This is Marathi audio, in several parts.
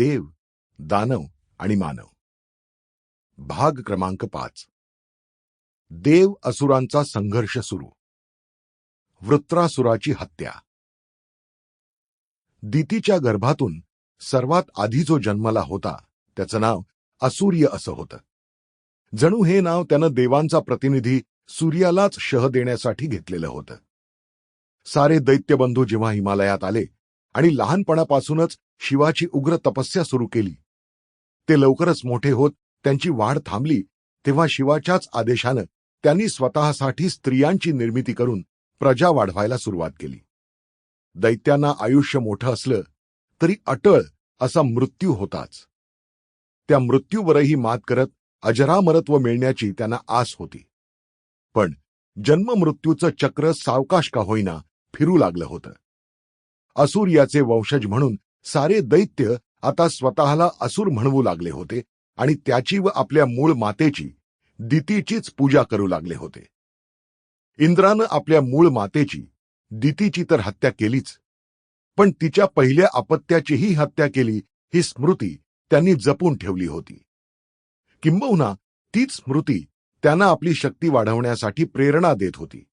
देव दानव आणि मानव. भाग क्रमांक पाच. देव असुरांचा संघर्ष सुरू. वृत्रासुराची हत्या. दितीच्या गर्भातून सर्वात आधी जो जन्मला होता त्याचं नाव असूर्य असं होतं. जणू हे नाव त्यानं देवांचा प्रतिनिधी सूर्यालाच शह देण्यासाठी घेतलेलं होतं. सारे दैत्यबंधू जेव्हा हिमालयात आले आणि लहानपणापासूनच शिवाची उग्र तपस्या सुरू केली. ते लवकरच मोठे होत त्यांची वाढ थांबली तेव्हा शिवाच्याच आदेशानं त्यांनी स्वतःसाठी स्त्रियांची निर्मिती करून प्रजा वाढवायला सुरुवात केली. दैत्यांना आयुष्य मोठं असलं तरी अटळ असा मृत्यू होताच. त्या मृत्यूवरही मात करत अजरामरत्व मिळण्याची त्यांना आस होती. पण जन्ममृत्यूचं चक्र सावकाश का होईना फिरू लागलं होतं. असुर्याचे वंशज म्हणून सारे दैत्य आता स्वतःला असुर म्हणवू लागले होते आणि त्याची व आपल्या मूळ मातेची दितीचीच पूजा करू लागले होते. इंद्रानं आपल्या मूळ मातेची दितीची तर हत्या केलीच. पण तिच्या पहिल्या अपत्याचीही हत्या केली ही स्मृती त्यांनी जपून ठेवली होती. किंबहुना तीच स्मृती त्यांना आपली शक्ती वाढवण्यासाठी प्रेरणा देत होती.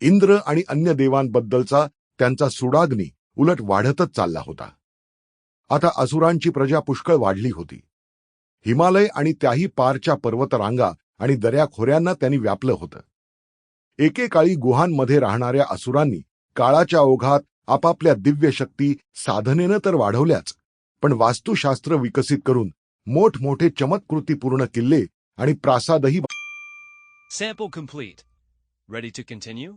इंद्र आणि अन्य देवांबद्दलचा त्यांचा सुडाग्नी उलट वाढतच चालला होता आता असुरांची प्रजा पुष्कळ वाढली होती हिमालय आणि त्याही पारच्या पर्वतरांगा आणि दऱ्याखोऱ्यांना त्यांनी व्यापलं होतं एकेकाळी गुहांमध्ये राहणाऱ्या असुरांनी काळाच्या ओघात आपापल्या दिव्य शक्ती साधनेनं तर वाढवल्याच पण वास्तुशास्त्र विकसित करून मोठमोठे चमत्कृतीपूर्ण किल्ले आणि प्रासादही Sample complete. Ready to continue?